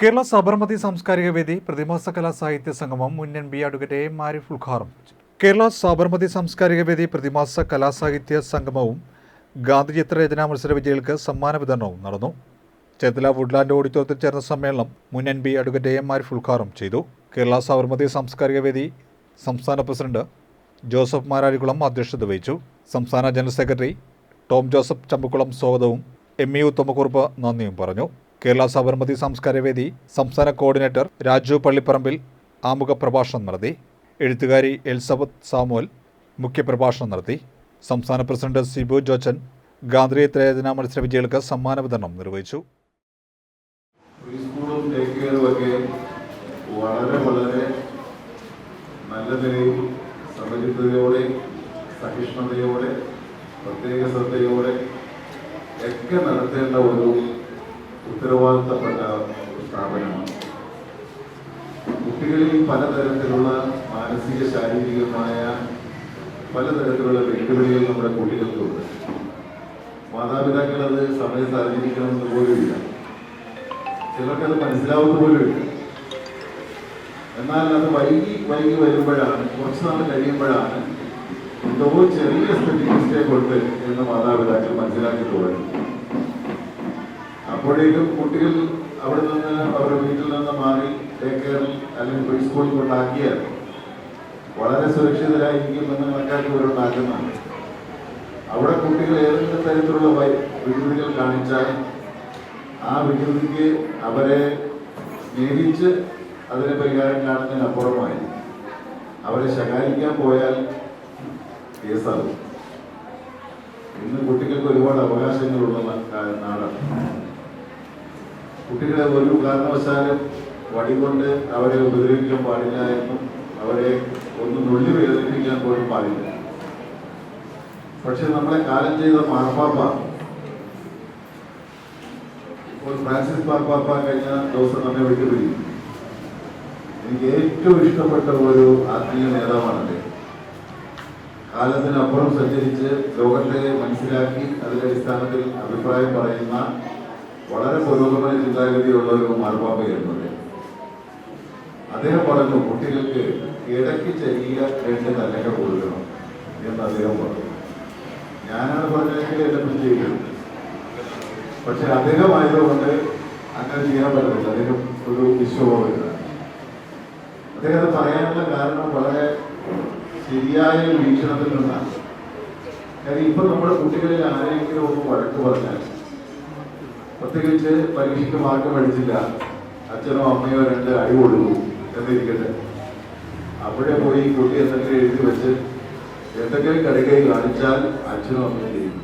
കേരള സബർമതി സാംസ്കാരിക വേദി പ്രതിമാസ കലാ സാഹിത്യ സംഗമം മുൻ M B advocate A Marif ഉദ്ഘാടനം കേരള സബർമതി സാംസ്കാരിക വേദി പ്രതിമാസ കലാ സാഹിത്യ സംഗമവും ഗാന്ധി ചിത്രരചനാ മത്സര വിജയികൾക്ക് സമ്മാന വിതരണവും നടന്നു. ചേത്തല വുഡ്ലാൻഡ് ഓഡിറ്റോറിയത്തിൽ ചേർന്ന സമ്മേളനം മുൻ N B advocate A M Marif ഉദ്ഘാടനം ചെയ്തു. കേരള സബർമതി സാംസ്കാരിക വേദി സംസ്ഥാന പ്രസിഡന്റ് ജോസഫ് മാരാരിക്കുളം അധ്യക്ഷത വഹിച്ചു. സംസ്ഥാന general secretary Tom Joseph Champakkulam സ്വാഗതവും എം ഇ ഉത്തമക്കുറുപ്പ് നന്ദിയും പറഞ്ഞു. കേരള സബർമതി സംസ്കാരവേദി വേദി സംസ്ഥാന കോർഡിനേറ്റർ രാജു പള്ളിപ്പറമ്പിൽ ആമുഖ പ്രഭാഷണം നടത്തി. എഴുത്തുകാരി എൽസബത്ത് സാമുവൽ മുഖ്യപ്രഭാഷണം നടത്തി. സംസ്ഥാന പ്രസിഡന്റ് സിബു ജോച്ചൻ ഗാന്ധി ത്രയദിന മത്സര വിജയികൾക്ക് സമ്മാന വിതരണം നിർവഹിച്ചു. വളരെ വളരെ നല്ല നിലയിൽ സമചിത്തതയോടെ സഹിഷ്ണുതയോടെ പ്രത്യേക ശ്രദ്ധയോടെ ഒക്കെ നടത്തേണ്ട ഒരു ഉത്തരവാദിത്തപ്പെട്ട സ്ഥാപനമാണ്. കുട്ടികളിൽ പലതരത്തിലുള്ള മാനസിക ശാരീരികമായ പലതരത്തിലുള്ള വെല്ലുവിളികൾ നമ്മുടെ കുട്ടികൾക്കുണ്ട്. മാതാപിതാക്കൾ അത് സമയത്ത് അറിഞ്ഞിരിക്കണമെന്ന് പോലുമില്ല. ചിലർക്കത് മനസ്സിലാവുന്ന പോലുമില്ല. എന്നാൽ അത് വൈകി വൈകി വരുമ്പോഴാണ് കുറച്ച് നാൾ കഴിയുമ്പോഴാണ് എന്തോ ചെറിയ സ്പെല്ലിംഗ് മിസ്റ്റേക്ക് ഉണ്ട് എന്ന് മാതാപിതാക്കൾ മനസ്സിലാക്കി തുടങ്ങി അപ്പോഴേക്കും കുട്ടികൾ അവിടെ നിന്ന് അവരുടെ വീട്ടിൽ നിന്ന് മാറി കെയറിൽ അല്ലെങ്കിൽ പ്രീ സ്കൂളിൽ കൊണ്ടാക്കിയാൽ വളരെ സുരക്ഷിതരായിരിക്കും എന്ന് കണക്കാക്കി ഇവരുണ്ടാക്കുന്നുണ്ട് അവിടെ കുട്ടികൾ ഏതെങ്കിലും തരത്തിലുള്ള വികൃതികൾ കാണിച്ചാൽ ആ വികൃതിക്ക് അവരെ സ്നേഹിച്ച് അതിന് പരിഹാരം കാണുന്നതിനപ്പുറമായി അവരെ ശകാരിക്കാൻ പോയാൽ കേസാകും ഇന്ന് കുട്ടികൾക്ക് ഒരുപാട് അവകാശങ്ങളുള്ള നാടാണ്. കുട്ടികളെ ഒരു കാരണവശാലും വടികൊണ്ട് അവരെ ഉപദ്രവിക്കാൻ പാടില്ല എന്നും അവരെ ഒന്ന് നുള്ളി വേദനിപ്പിക്കാൻ പോലും പാടില്ല. പക്ഷെ നമ്മളെ കാലം ചെയ്ത മാർപ്പാപ്പ ഇപ്പോൾ ഫ്രാൻസിസ് മാർപ്പാപ്പ കഴിഞ്ഞ ദിവസം നമ്മെ വിട്ടുപിടിക്കും എനിക്ക് ഏറ്റവും ഇഷ്ടപ്പെട്ട ഒരു ആത്മീയ നേതാവാണ് കാലത്തിനപ്പുറം സഞ്ചരിച്ച് ലോകത്തെ മനസ്സിലാക്കി അതിന്റെ അടിസ്ഥാനത്തിൽ അഭിപ്രായം പറയുന്ന വളരെ പുരോഗമന ചിന്താഗതിയുള്ള ഒരു മാർപ്പാപ്പയായിരുന്നു അദ്ദേഹം അദ്ദേഹം പറഞ്ഞു കുട്ടികൾക്ക് ഇടയ്ക്ക് ചെറിയ രണ്ട് തലക്ക കൊടുക്കണം എന്ന് അദ്ദേഹം പറഞ്ഞു. ഞാനാണ് പറഞ്ഞതെങ്കിൽ എന്നെ പിടിച്ച് പക്ഷെ അദ്ദേഹം ആയതുകൊണ്ട് അങ്ങനെ ചെയ്യാൻ പറ്റില്ല അദ്ദേഹം ഒരു വിശ്വമില്ല അദ്ദേഹം അത് പറയാനുള്ള കാരണം വളരെ ശരിയായ വീക്ഷണത്തിൽ നിന്നാണ്. കാര്യം ഇപ്പൊ നമ്മുടെ കുട്ടികളിൽ ആരെങ്കിലും ഒന്ന് വഴക്ക് പറഞ്ഞാൽ പ്രത്യേകിച്ച് പരീക്ഷയ്ക്ക് മാർക്ക് പഠിച്ചില്ല അച്ഛനോ അമ്മയോ രണ്ട് അടി കൊടുക്കും എന്നിരിക്കട്ടെ. അവിടെ പോയി കുട്ടി എന്തെങ്കിലും എഴുതി വെച്ച് എന്തെങ്കിലും കടുകൈ കാണിച്ചാൽ അച്ഛനോ അമ്മയും ചെയ്യും.